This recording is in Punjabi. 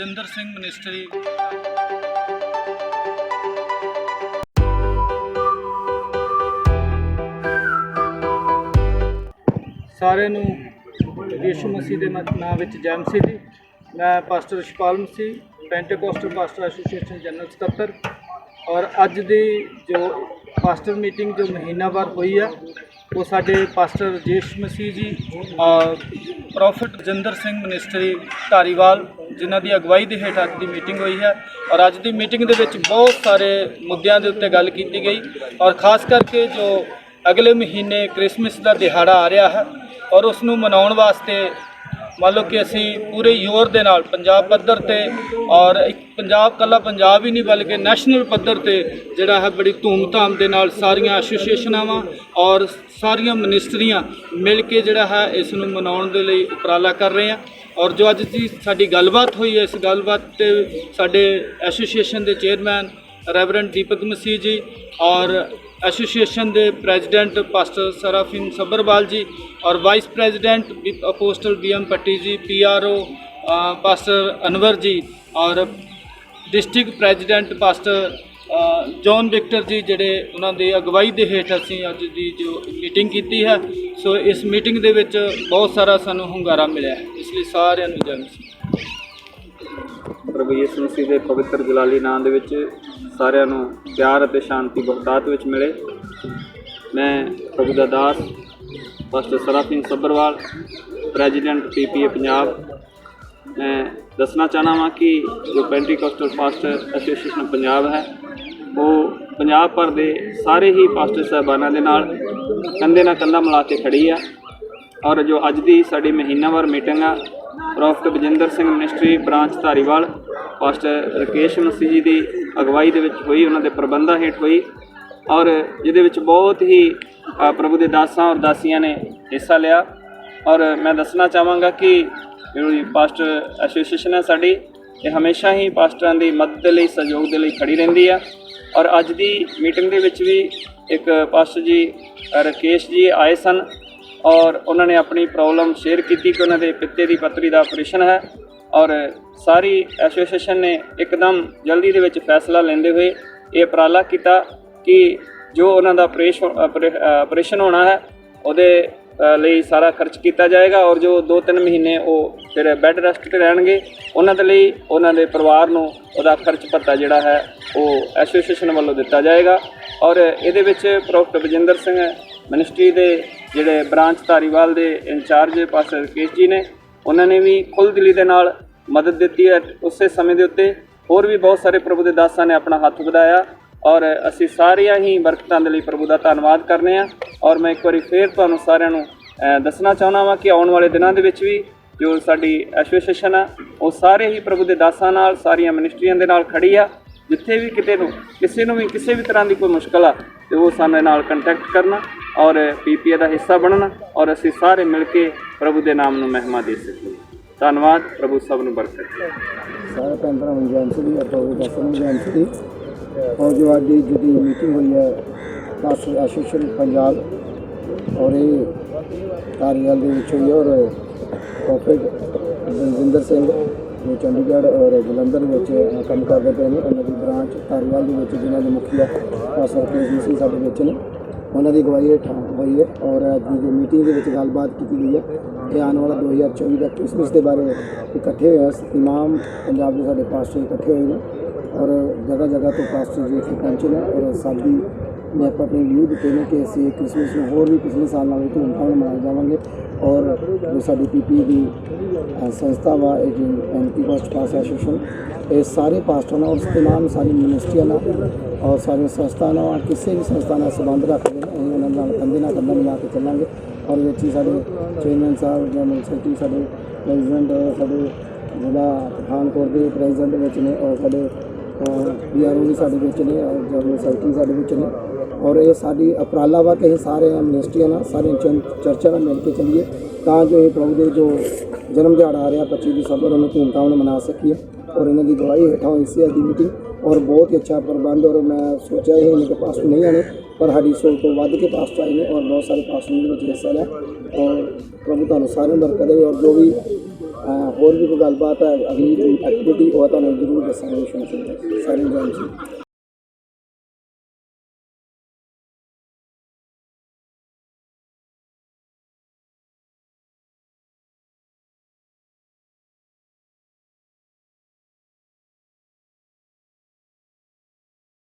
ਰਜਿੰਦਰ ਸਿੰਘ ਮਿਨਿਸਟਰੀ। ਸਾਰਿਆਂ ਨੂੰ ਯਿਸੂ ਮਸੀਹ ਦੇ ਮ- ਨਾਮ ਵਿੱਚ ਜੈ ਮਸੀਹ ਜੀ। ਮੈਂ pastor ਸ਼ਪਾਲ Masih Pentecostal pastor association general ਸਕੱਤਰ। ਔਰ ਅੱਜ ਦੀ ਜੋ ਪਾਸਟਰ ਮੀਟਿੰਗ ਜੋ ਮਹੀਨਾਵਾਰ ਹੋਈ ਆ, ਉਹ ਸਾਡੇ ਪਾਸਟਰ ਜੇਸ਼ ਮਸੀਹ ਜੀ ਔਰ ਪ੍ਰੋਫਿਟ ਜਿੰਦਰ ਸਿੰਘ ਮਿਨਿਸਟਰੀ, ਧਾਰੀਵਾਲ ਜਿਨ੍ਹਾਂ ਦੀ ਅਗਵਾਈ ਦੇ ਹੇਠ ਅੱਜ ਦੀ ਮੀਟਿੰਗ ਹੋਈ ਹੈ ਔਰ ਅੱਜ ਦੀ ਮੀਟਿੰਗ ਦੇ ਵਿੱਚ ਬਹੁਤ ਸਾਰੇ ਮੁੱਦਿਆਂ ਦੇ ਉੱਤੇ ਗੱਲ ਕੀਤੀ ਗਈ ਔਰ ਖਾਸ ਕਰਕੇ ਜੋ ਅਗਲੇ ਮਹੀਨੇ ਕ੍ਰਿਸਮਸ ਦਾ ਦਿਹਾੜਾ ਆ ਰਿਹਾ ਹੈ ਔਰ ਉਸ ਨੂੰ ਮਨਾਉਣ ਵਾਸਤੇ ਮੰਨ ਲਓ ਕਿ ਅਸੀਂ ਪੂਰੇ ਯੋਰ ਦੇ ਨਾਲ ਪੰਜਾਬ ਪੱਧਰ ਤੇ ਔਰ ਇੱਕ ਪੰਜਾਬ ਕੱਲਾ ਪੰਜਾਬ ਹੀ ਨਹੀਂ ਬਲਕਿ ਨੈਸ਼ਨਲ ਪੱਧਰ ਤੇ ਜਿਹੜਾ ਹੈ ਬੜੀ ਧੂਮਧਾਮ ਦੇ ਨਾਲ ਸਾਰੀਆਂ ਐਸੋਸੀਏਸ਼ਨਾਂਵਾਂ ਔਰ ਸਾਰੀਆਂ ਮਿਨਿਸਟਰੀਆਂ ਮਿਲ ਕੇ ਜਿਹੜਾ ਹੈ ਇਸ ਨੂੰ ਮਨਾਉਣ ਦੇ ਲਈ ਉਪਰਾਲਾ ਕਰ ਰਹੇ ਆ ਔਰ ਜੋ ਅੱਜ ਦੀ ਸਾਡੀ ਗੱਲਬਾਤ ਹੋਈ ਹੈ, ਇਸ ਗੱਲਬਾਤ ਤੇ ਸਾਡੇ ਐਸੋਸੀਏਸ਼ਨ ਦੇ ਚੇਅਰਮੈਨ ਰੈਵਰੈਂਡ ਦੀਪਕ ਮਸੀਹ ਜੀ ਔਰ ਐਸੋਸੀਏਸ਼ਨ ਦੇ ਪ੍ਰੈਜ਼ੀਡੈਂਟ ਪਾਸਟਰ ਸਰਾਫਿਨ ਸੱਬਰਵਾਲ ਜੀ ਔਰ vice president apostle BM Patti ji PRO pastor Anwar ji ਔਰ district president pastor John Victor ji ਜਿਹੜੇ ਉਹਨਾਂ ਦੀ ਅਗਵਾਈ ਦੇ ਹੇਠ ਅਸੀਂ ਅੱਜ ਦੀ ਜੋ ਮੀਟਿੰਗ ਕੀਤੀ ਹੈ, ਸੋ ਇਸ ਮੀਟਿੰਗ ਦੇ ਵਿੱਚ ਬਹੁਤ ਸਾਰਾ ਸਾਨੂੰ ਹੁੰਗਾਰਾ ਮਿਲਿਆ ਇਸ ਲਈ ਸਾਰਿਆਂ ਨੂੰ ਜੈ ਮਸੀਹ ਪ੍ਰਭੂ ਯਿਸੂ ਮਸੀਹ ਦੇ ਪਵਿੱਤਰ ਜਲਾਲੀ ਨਾਮ ਦੇ ਵਿੱਚ ਸਾਰਿਆਂ ਨੂੰ ਪਿਆਰ ਅਤੇ ਸ਼ਾਂਤੀ ਬਹੁਤਾਤ ਵਿੱਚ ਮਿਲੇ। ਮੈਂ ਪ੍ਰਭੂ ਦਾ ਦਾਸ pastor Seraphin Sabharwal president PPA Punjab. ਮੈਂ ਦੱਸਣਾ ਚਾਹਨਾ ਵਾਂ ਕਿ ਜੋ ਪੈਂਟੀਕੋਸਟਲ ਪਾਸਟਰ ਐਸੋਸੀਏਸ਼ਨ ਪੰਜਾਬ ਹੈ ਉਹ ਪੰਜਾਬ ਭਰ ਦੇ ਸਾਰੇ ਹੀ ਪਾਸਟਰ ਸਾਹਿਬਾਨਾਂ ਦੇ ਨਾਲ ਕੰਧੇ ਨਾਲ ਕੰਧਾ ਮਿਲਾ ਕੇ ਖੜੀ ਆ। ਔਰ ਜੋ ਅੱਜ ਦੀ ਸਾਡੀ ਮਹੀਨਾਵਾਰ ਮੀਟਿੰਗ ਆ prophet Bajinder Singh ministry branch Dhariwal, pastor Rakesh Masih ji ਦੀ ਅਗਵਾਈ ਦੇ ਵਿੱਚ ਹੋਈ, ਉਹਨਾਂ ਦੇ ਪ੍ਰਬੰਧਾਂ ਹੇਠ ਹੋਈ। ਔਰ ਜਿਹਦੇ ਵਿੱਚ ਬਹੁਤ ਹੀ ਪ੍ਰਭੂ ਦੇ ਦਾਸਾਂ ਔਰ ਦਾਸੀਆਂ ਨੇ ਹਿੱਸਾ ਲਿਆ। ਔਰ ਮੈਂ ਦੱਸਣਾ ਚਾਹਾਂਗਾ ਕਿ ਜਿਹੜੀ ਪਾਸਟਰ ਐਸੋਸੀਏਸ਼ਨ ਹੈ ਸਾਡੀ, ਇਹ ਹਮੇਸ਼ਾ ਹੀ ਪਾਸਟਰਾਂ ਦੀ ਮਦਦ ਦੇ ਲਈ, ਸਹਿਯੋਗ ਦੇ ਲਈ ਖੜੀ ਰਹਿੰਦੀ ਆ। ਔਰ ਅੱਜ ਦੀ ਮੀਟਿੰਗ ਦੇ ਵਿੱਚ ਵੀ ਇੱਕ ਪਾਸਟਰ ਜੀ ਅ, ਰਕੇਸ਼ ਜੀ ਆਏ ਸਨ ਔਰ ਉਹਨਾਂ ਨੇ ਆਪਣੀ ਪ੍ਰੋਬਲਮ ਸ਼ੇਅਰ ਕੀਤੀ ਕਿ ਉਹਨਾਂ ਦੇ ਪਿੱਤੇ ਦੀ ਪੱਥਰੀ ਦਾ ਆਪਰੇਸ਼ਨ ਹੈ ਔਰ ਸਾਰੀ ਐਸੋਸੀਏਸ਼ਨ ਨੇ ਇੱਕਦਮ ਜਲਦੀ ਦੇ ਵਿੱਚ ਫੈਸਲਾ ਲੈਂਦੇ ਹੋਏ ਇਹ ਉਪਰਾਲਾ ਕੀਤਾ ਕਿ ਜੋ ਉਹਨਾਂ ਦਾ ਆਪਰੇਸ਼ਨ ਆਪਰੇਸ਼ਨ ਹੋਣਾ ਹੈ ਉਹਦੇ ਲਈ ਸਾਰਾ ਖਰਚ ਕੀਤਾ ਜਾਏਗਾ ਔਰ ਜੋ 2-3 ਮਹੀਨੇ ਉਹ ਫਿਰ ਬੈੱਡ ਰੈਸਟ ਤੇ ਰਹਿਣਗੇ, ਉਹਨਾਂ ਦੇ ਲਈ ਉਹਨਾਂ ਦੇ ਪਰਿਵਾਰ ਨੂੰ ਉਹਦਾ ਖਰਚ ਭੱਤਾ ਜਿਹੜਾ ਹੈ, ਉਹ ਐਸੋਸੀਏਸ਼ਨ ਵੱਲੋਂ ਦਿੱਤਾ ਜਾਏਗਾ। ਔਰ ਇਹਦੇ ਵਿੱਚ ਪ੍ਰੋਫੈਸਰ ਬਜਿੰਦਰ ਸਿੰਘ ਮਿਨਿਸਟਰੀ ਦੇ ਜਿਹੜੇ ਬ੍ਰਾਂਚ ਧਾਰੀਵਾਲ ਦੇ ਇੰਚਾਰਜ ਪਾਸਟਰ ਰਕੇਸ਼ ਜੀ ਨੇ, ਉਹਨਾਂ ਨੇ ਵੀ ਖੁੱਲ੍ਹ ਦਿਲੀ ਦੇ ਨਾਲ ਮਦਦ ਦਿੱਤੀ ਹੈ ਉਸੇ ਸਮੇਂ ਦੇ ਉੱਤੇ। ਹੋਰ ਵੀ ਬਹੁਤ ਸਾਰੇ ਪ੍ਰਭੂ ਦੇ ਦਾਸਾਂ ਨੇ ਆਪਣਾ ਹੱਥ ਵਧਾਇਆ। ਔਰ ਅਸੀਂ ਸਾਰੀਆਂ ਹੀ ਬਰਕਤਾਂ ਦੇ ਲਈ ਪ੍ਰਭੂ ਦਾ ਧੰਨਵਾਦ ਕਰਨੇ ਆ। ਔਰ ਮੈਂ ਇੱਕ ਵਾਰੀ ਫੇਰ ਤੁਹਾਨੂੰ ਸਾਰਿਆਂ ਨੂੰ ਦੱਸਣਾ ਚਾਹੁੰਦਾ ਵਾਂ ਕਿ ਆਉਣ ਵਾਲੇ ਦਿਨਾਂ ਦੇ ਵਿੱਚ ਵੀ ਜੋ ਸਾਡੀ ਐਸੋਸੀਏਸ਼ਨ ਆ, ਉਹ ਸਾਰੇ ਹੀ ਪ੍ਰਭੂ ਦੇ ਦਾਸਾਂ ਨਾਲ, ਸਾਰੀਆਂ ਮਿਨਿਸਟਰੀਆਂ ਦੇ ਨਾਲ ਖੜੀ ਆ। ਜਿੱਥੇ ਵੀ ਕਿਤੇ ਨੂੰ, ਕਿਸੇ ਨੂੰ ਵੀ, ਕਿਸੇ ਵੀ ਤਰ੍ਹਾਂ ਦੀ ਕੋਈ ਮੁਸ਼ਕਲ ਆ, ਤੇ ਉਹ ਸਾਡੇ ਨਾਲ ਕੰਟੈਕਟ ਕਰਨਾ ਔਰ ਪੀਪੀਏ ਦਾ ਹਿੱਸਾ ਬਣਨਾ ਔਰ ਅਸੀਂ ਸਾਰੇ ਮਿਲ ਕੇ ਪ੍ਰਭੂ ਦੇ ਨਾਮ ਨੂੰ ਮਹਿਮਾ ਦੇ ਸਕੀਏ। ਧੰਨਵਾਦ, ਪ੍ਰਭੂ ਸਭ ਨੂੰ ਬਰਕਤ ਸਾਰੇ, ਭੈਣ ਭਰਾਵਾਂ ਨੂੰ ਜੈਨ ਸ੍ਰੀ ਦਸਮ ਨੂੰ ਜੈਨ ਸ੍ਰੀ ਔਰ ਜੋ ਅੱਜ ਦੀ ਜਿਹੜੀ ਮੀਟਿੰਗ ਹੋਈ ਹੈ ਪਾਸਟਰ ਐਸੋਸੀਏਸ਼ਨ ਪੰਜਾਬ ਔਰ ਇਹ ਕਾਰਜਲ ਦੇ ਵਿੱਚ ਹੋਈ ਹੈ ਔਰ ਪ੍ਰੋਫੈਟ ਬਲਜਿੰਦਰ ਸਿੰਘ ਜੋ ਚੰਡੀਗੜ੍ਹ ਔਰ ਜਲੰਧਰ ਵਿੱਚ ਕੰਮ ਕਰਦੇ ਪਏ ਨੇ, ਉਹਨਾਂ ਦੀ ਬ੍ਰਾਂਚ ਕਾਰਜਲ ਦੇ ਵਿੱਚ ਜਿਨ੍ਹਾਂ ਦੇ ਮੁਖੀਆ ਪਾਸਟਰ ਕੇਜੀ ਸਿੰਘ ਸਾਡੇ ਵਿੱਚ ਨੇ। ਉਹਨਾਂ ਦੀ ਅਗਵਾਈ ਹੇਠ ਹੋਈ ਹੈ ਔਰ ਅੱਜ ਦੀ ਜੋ ਮੀਟਿੰਗ ਦੇ ਵਿੱਚ ਗੱਲਬਾਤ ਕੀਤੀ ਗਈ ਹੈ, ਇਹ ਆਉਣ ਵਾਲਾ 2024 ਦਾ ਕ੍ਰਿਸਮਸ ਦੇ ਬਾਰੇ ਇਕੱਠੇ ਹੋਏ ਆ। ਇਮਾਮ ਪੰਜਾਬ ਦੇ ਸਾਡੇ ਪਾਸੇ ਇਕੱਠੇ ਹੋਏ ਨੇ। ਔਰ ਜਗ੍ਹਾ ਜਗ੍ਹਾ ਤੋਂ ਪਾਸਟਰ ਜੀ ਇੱਥੇ ਪਹੁੰਚੇ ਨੇ ਔਰ ਸਾਡੀ ਨੇ ਆਪਾਂ ਆਪਣੀ ਲੀਡ ਦਿੱਤੇ ਨੇ ਕਿ ਅਸੀਂ ਕ੍ਰਿਸਮਸ ਨੂੰ ਹੋਰ ਵੀ ਪਿਛਲੇ ਸਾਲ ਨਾਲੋਂ ਧੂਮਧਾਮ ਨਾਲ ਮਨਾਇਆ ਜਾਵਾਂਗੇ। ਔਰ ਜੋ ਸਾਡੀ ਪੀਪੀ ਦੀ ਸੰਸਥਾ ਵਾ, ਇਹ ਜੀ ਪੈਂਤੀਕੋਸਟ ਪਾਸ ਐਸੋਸੀਏਸ਼ਨ, ਇਹ ਸਾਰੇ ਪਾਸਟਰ ਨਾਲ ਔਰ ਤਮਾਮ ਸਾਰੀ ਮਿਨਿਸਟਰੀਆਂ ਨਾਲ ਔਰ ਸਾਰੀਆਂ ਸੰਸਥਾਵਾਂ ਨਾਲ ਕਿਸੇ ਵੀ ਸੰਸਥਾ ਨਾਲ ਸੰਬੰਧ ਰੱਖਦੇ ਨੇ, ਅਸੀਂ ਉਹਨਾਂ ਨਾਲ ਕੰਧੇ ਨਾਲ ਕੰਧਾ ਮਿਲਾ ਕੇ ਚੱਲਾਂਗੇ। ਔਰ ਵਿੱਚ ਹੀ ਸਾਡੇ ਚੇਅਰਮੈਨ ਸਾਹਿਬ ਜਨਰਲ ਸੈਕਟਰੀ ਸਾਡੇ ਪ੍ਰੈਜ਼ੀਡੈਂਟ, ਸਾਡੇ ਜਿਹੜਾ ਪਠਾਨਕੋਟ ਦੇ ਪ੍ਰੈਜ਼ੀਡੈਂਟ ਵਿੱਚ ਨੇ ਔਰ ਸਾਡੇ ਬੀਆਰਓ ਵੀ ਸਾਡੇ ਵਿੱਚ ਨੇ ਔਰ ਜਨਰਲ ਸੈਕਟਰੀ ਸਾਡੇ ਵਿੱਚ ਨੇ ਔਰ ਇਹ ਸਾਡੀ ਉਪਰਾਲਾ ਵਾ ਕਿ ਅਸੀਂ ਸਾਰੇ ਮਿਨਿਸਟਰੀਆਂ ਨਾਲ ਸਾਰੇ ਚੰ- ਚਰਚਾ ਨਾਲ ਮਿਲ ਕੇ ਚੱਲੀਏ ਤਾਂ ਜੋ ਇਹ ਪ੍ਰਭੂ ਦੇ ਜੋ ਜਨਮ ਦਿਹਾੜਾ ਆ ਰਿਹਾ 25 ਦਸੰਬਰ ਉਹਨੂੰ ਧੂਮਧਾਮ ਨਾਲ ਮਨਾ ਸਕੀਏ ਔਰ ਇਹਨਾਂ ਦੀ ਗਵਾਹੀ ਹੇਠਾਂ ਹੋਈ ਸੀ ਅੱਜ ਦੀ ਮੀਟਿੰਗ ਔਰ ਬਹੁਤ ਹੀ ਅੱਛਾ ਪ੍ਰਬੰਧ ਔਰ ਮੈਂ ਸੋਚਿਆ ਇਹ ਨਹੀਂ ਕਿ ਪਾਸਟਰ ਨਹੀਂ ਆਣੇ ਪਰ ਸਾਡੀ ਸੋਚ ਤੋਂ ਵੱਧ ਕੇ ਪਾਸਟਰ ਆਏ ਨੇ ਔਰ ਬਹੁਤ ਸਾਰੇ ਪਾਸਟਰ ਨੇ ਵਿੱਚ ਹਿੱਸਾ ਲਿਆ ਔਰ ਪ੍ਰਭੂ ਤੁਹਾਨੂੰ ਸਾਰਿਆਂ ਨੂੰ ਹੋਰ ਵੀ ਕੋਈ ਗੱਲਬਾਤ ਹੈ? ਅਗਲੀ ਐਕਟੀਵਿਟੀ ਉਹ ਤੁਹਾਨੂੰ ਜ਼ਰੂਰ ਦੱਸਾਂਗੇ ਸ਼ਮਸ਼ੀ ਸਾਰੇ ਜੈਨ ਜੀ।